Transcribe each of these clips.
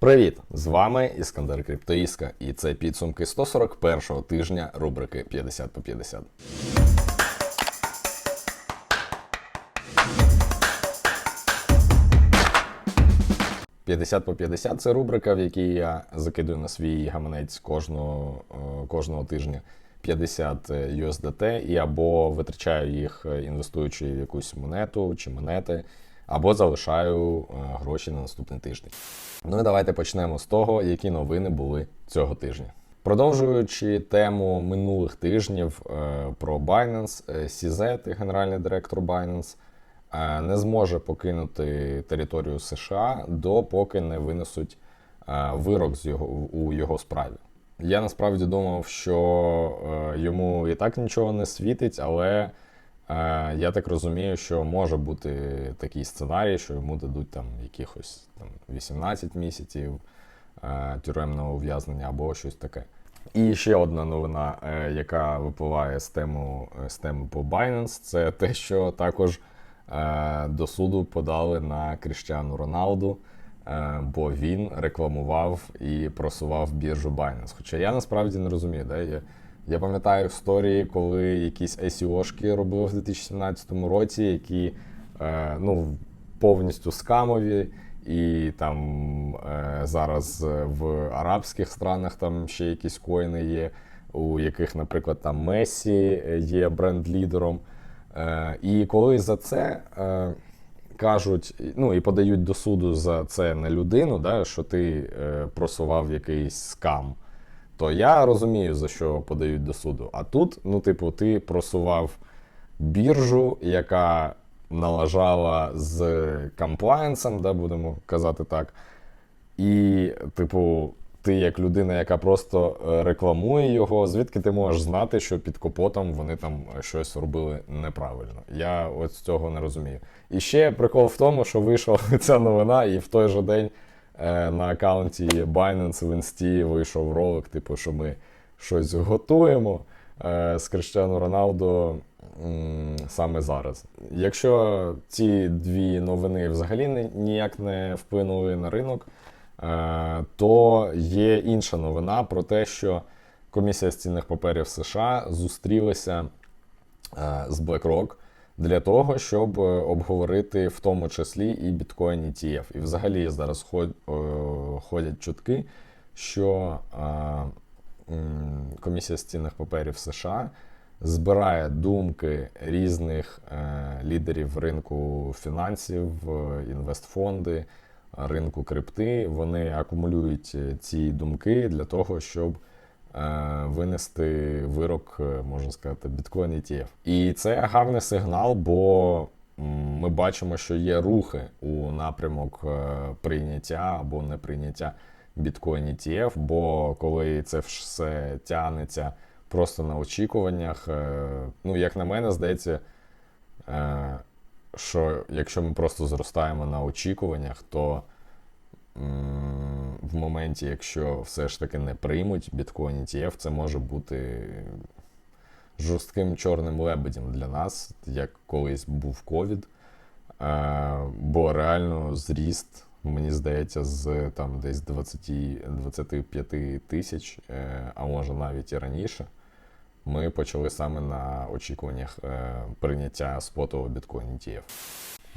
Привіт! З вами Іскандер Криптоїска, і це підсумки 141-го тижня рубрики 50 по 50. «50 по 50» – це рубрика, в якій я закидую на свій гаманець кожного, е, кожного тижня 50 USDT і або витрачаю їх, е, інвестуючи в якусь монету чи монети, або залишаю е, гроші на наступний тиждень. Ну і давайте почнемо з того, які новини були цього тижня. Продовжуючи тему минулих тижнів е, про Binance, CZ, генеральний директор Binance, е, не зможе покинути територію США допоки не винесуть вирок з його, у його справі. Я насправді думав, що йому і так нічого не світить, але я так розумію, що може бути такий сценарій, що йому дадуть там якихось там 18 місяців е, тюремного ув'язнення або щось таке. І ще одна новина, е, яка випливає з тему, з теми по Binance, це те, що також е, до суду подали на Кріштіану Роналду, е, бо він рекламував і просував біржу Binance. Хоча я насправді не розумію, да? я, я пам'ятаю історії, коли якісь ICO-шки робили в 2017 році, які е, ну, повністю скамові. І там е, зараз в арабських странах там ще якісь коїни є, у яких, наприклад, там Месі є бренд-лідером. Е, і коли за це е, кажуть, ну і подають до суду за це на людину, да, що ти е, просував якийсь скам, то я розумію, за що подають до суду. А тут, ну, типу, ти просував біржу, яка налажала з комплаєнсом, да, будемо казати так. І, типу, ти як людина, яка просто е, рекламує його, звідки ти можеш знати, що під капотом вони там щось робили неправильно. Я ось цього не розумію. І ще прикол в тому, що вийшла ця новина, і в той же день на аккаунті Binance в Інсті вийшов ролик, типу, що ми щось готуємо е, з Криштиану Роналдо м, саме зараз. Якщо ці дві новини взагалі ні- ніяк не вплинули на ринок, е, то є інша новина про те, що комісія з цінних паперів США зустрілася е, з BlackRock для того, щоб е, обговорити в тому числі і біткоін ETF. І взагалі зараз е, ходять чутки, що комісія з цінних паперів США збирає думки різних е, лідерів ринку фінансів, інвестфонди, ринку крипти. Вони акумулюють ці думки для того, щоб винести вирок, е, можна сказати, біткоін ETF. І це гарний сигнал, бо ми бачимо, що є рухи у напрямок е, прийняття або неприйняття біткоін ETF, бо коли це все тягнеться просто на очікуваннях, е, ну, як на мене, здається, е, що якщо ми просто зростаємо на очікуваннях, то в моменті, якщо все ж таки не приймуть біткоін ETF, це може бути жорстким чорним лебедем для нас, як колись був ковід. Бо реально зріст, мені здається, з там десь 20, 25 тисяч, е, а може навіть і раніше, ми почали саме на очікуваннях е, прийняття спотового біткоін ETF.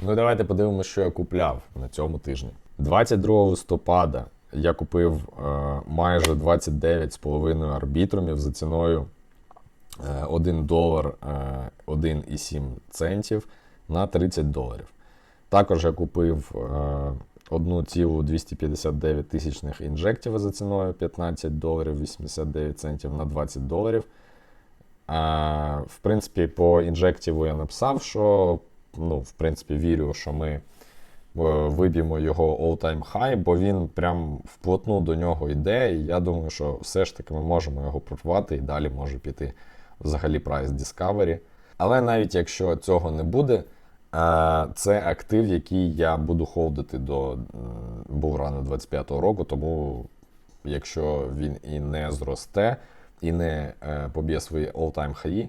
Ну давайте подивимося, що я купляв на цьому тижні. 22 листопада я купив е, майже 29,5 арбітрумів за ціною е, 1 долар е, 1,7 центів на 30 доларів. Також я купив е, 1,259 тисячних інжектів за ціною 15 доларів 89 центів на 20 доларів. В принципі, по інжективу я написав, що ну, в принципі, вірю, що ми е, виб'ємо його all-time high, бо він прям вплотну до нього йде. І я думаю, що все ж таки ми можемо його прорвати і далі може піти взагалі прайс Discovery. Але навіть якщо цього не буде, е, це актив, який я буду холдити до булрану 25-го року, тому якщо він і не зросте, і не е, поб'є свої all-time хаї,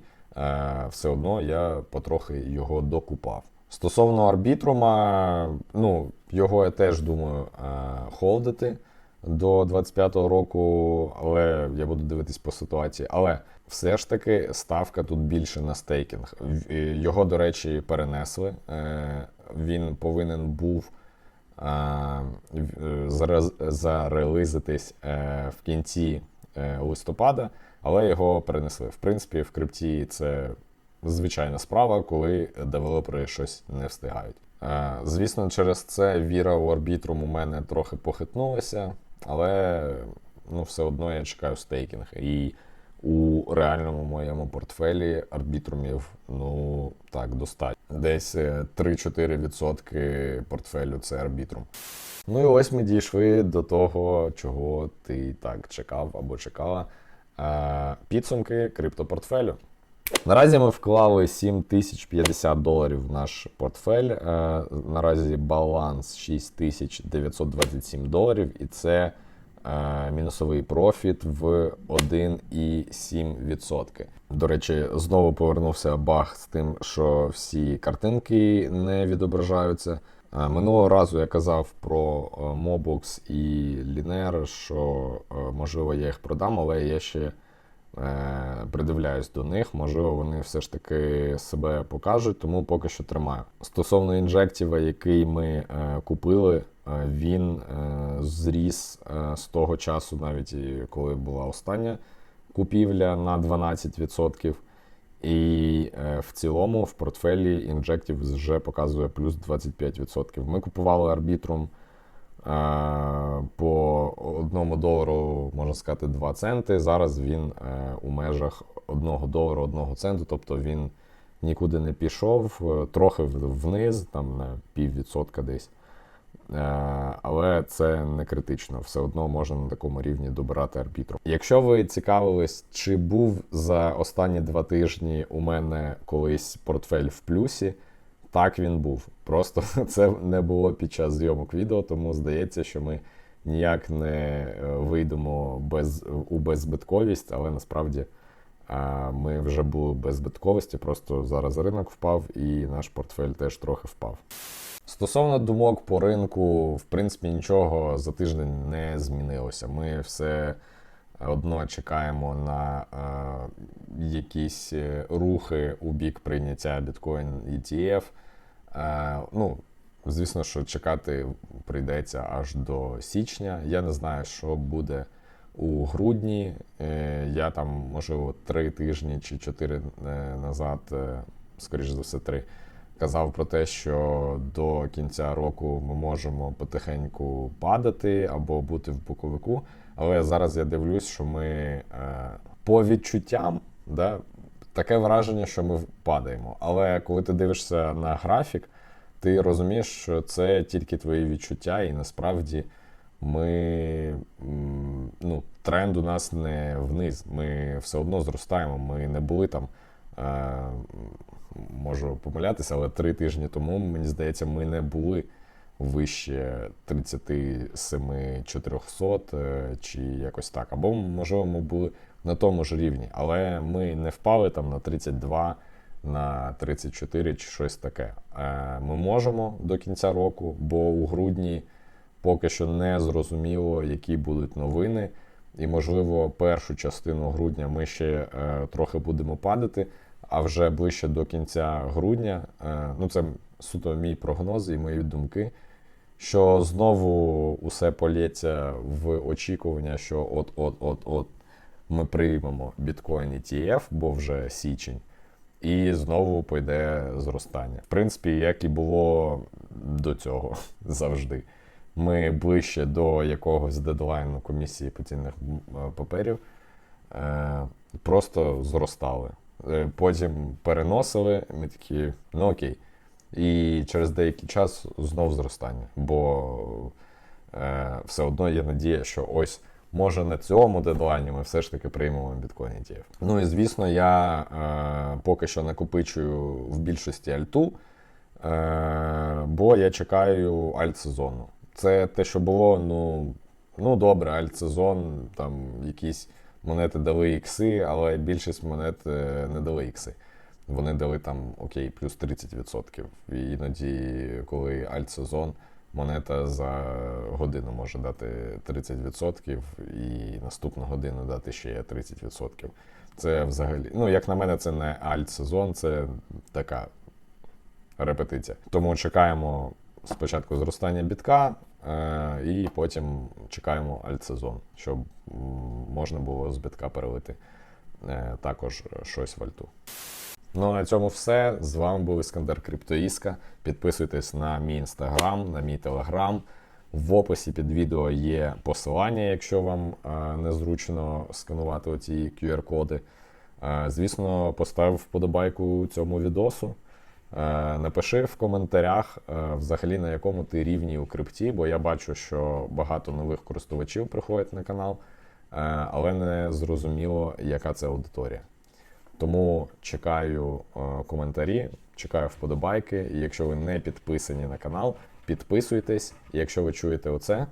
все одно я потрохи його докупав. Стосовно арбітрума, ну, його я теж думаю е, холдити. до 25-го року, але я буду дивитись по ситуації. Але все ж таки ставка тут більше на стейкінг. Е, Його, до речі, перенесли. Е, Він повинен був е, зарелизитись е, в кінці е, листопада, але його перенесли. В принципі, в крипті це звичайна справа, коли девелопери щось не встигають. Е, Звісно, через це віра у арбітрум у мене трохи похитнулася, але ну, все одно я чекаю стейкінг. І у реальному моєму портфелі арбітрумів, ну так, достатньо. Десь е, 3-4% портфелю це арбітрум. Ну і ось ми дійшли до того, чого ти так чекав або чекала. Підсумки криптопортфелю. Наразі ми вклали 7050 доларів в наш портфель. Е, Наразі баланс 6927 доларів, і це е, мінусовий профіт в 1,7%. До речі, знову повернувся баг з тим, що всі картинки не відображаються. Е, Минулого разу я казав про е, Mobox і Linear, що е, можливо я їх продам, але я ще придивляюсь до них. Можливо, вони все ж таки себе покажуть, тому поки що тримаю. Стосовно інжектіва, який ми купили, він зріс з того часу, навіть коли була остання купівля на 12%. І е, в цілому в портфелі інжектів вже показує плюс 25%. Ми купували арбітрум е, по одному долару, можна сказати, 2 центи. Зараз він е, у межах 1 долару 1 центу, тобто він нікуди не пішов, трохи вниз, там на піввідсотка десь. Е, Але це не критично, все одно можна на такому рівні добирати арбітру. Якщо ви цікавились, чи був за останні два тижні у мене колись портфель в плюсі, так він був. Просто це не було під час зйомок відео, тому здається, що ми ніяк не е, вийдемо без, у беззбитковість, але насправді е, ми вже були в беззбитковості, просто зараз ринок впав і наш портфель теж трохи впав. Стосовно думок по ринку, в принципі, нічого за тиждень не змінилося. Ми все одно чекаємо на е, якісь е, рухи у бік прийняття біткоін ETF. Е, ну, звісно, що чекати прийдеться аж до січня. Я не знаю, що буде у грудні. Е, я там, можливо, три тижні чи чотири е, назад, е, скоріш за все, три казав про те, що до кінця року ми можемо потихеньку падати або бути в боковику. Але зараз я дивлюсь, що ми е, по відчуттям, да, таке враження, що ми падаємо. Але коли ти дивишся на графік, ти розумієш, що це тільки твої відчуття, і насправді ми ну, тренд у нас не вниз. Ми все одно зростаємо. Ми не були там. Можу помилятися, але три тижні тому, мені здається, ми не були вище 37 400 е, чи якось так. Або, можливо, ми були на тому ж рівні, але ми не впали там на 32, на 34 чи щось таке. Е, Ми можемо до кінця року, бо у грудні поки що не зрозуміло, які будуть новини. І, можливо, першу частину грудня ми ще е, трохи будемо падати, а вже ближче до кінця грудня, е, ну це суто мій прогноз і мої думки, що знову усе полється в очікування, що от-от-от-от ми приймемо біткоін ETF, бо вже січень, і знову пойде зростання. В принципі, як і було до цього завжди. Ми ближче до якогось дедлайну комісії по цінних е, паперів е, просто зростали. Е, Потім переносили, ми такі, ну окей. І через деякий час знов зростання. Бо е, все одно є надія, що ось може на цьому дедлайні ми все ж таки приймемо біткоін ETF. Ну і звісно, я е, поки що накопичую в більшості альту, е, бо я чекаю альт-сезону. Це те, що було, ну, ну добре, альт-сезон, там якісь монети дали ікси, але більшість монет е, не дали ікси. Вони дали там окей, плюс 30%. І іноді, коли альт-сезон, монета за годину може дати 30% і наступну годину дати ще 30%. Це взагалі, ну, як на мене, це не альт-сезон, це така репетиція. Тому чекаємо спочатку зростання бітка, і потім чекаємо альт-сезон, щоб можна було з бітка перелити е, також щось в альту. Ну, на цьому все. З вами був Іскандер Криптоїска. Підписуйтесь на мій інстаграм, на мій телеграм. В описі під відео є посилання, якщо вам е, незручно сканувати оці QR-коди. Е, звісно, постав вподобайку цьому відосу. Е, Напиши в коментарях, е, взагалі на якому ти рівні у крипті, бо я бачу, що багато нових користувачів приходять на канал, е, але не зрозуміло, яка це аудиторія. Тому чекаю коментарі, чекаю вподобайки. І якщо ви не підписані на канал, підписуйтесь. І якщо ви чуєте оце,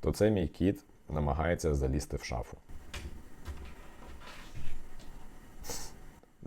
то це мій кіт намагається залізти в шафу.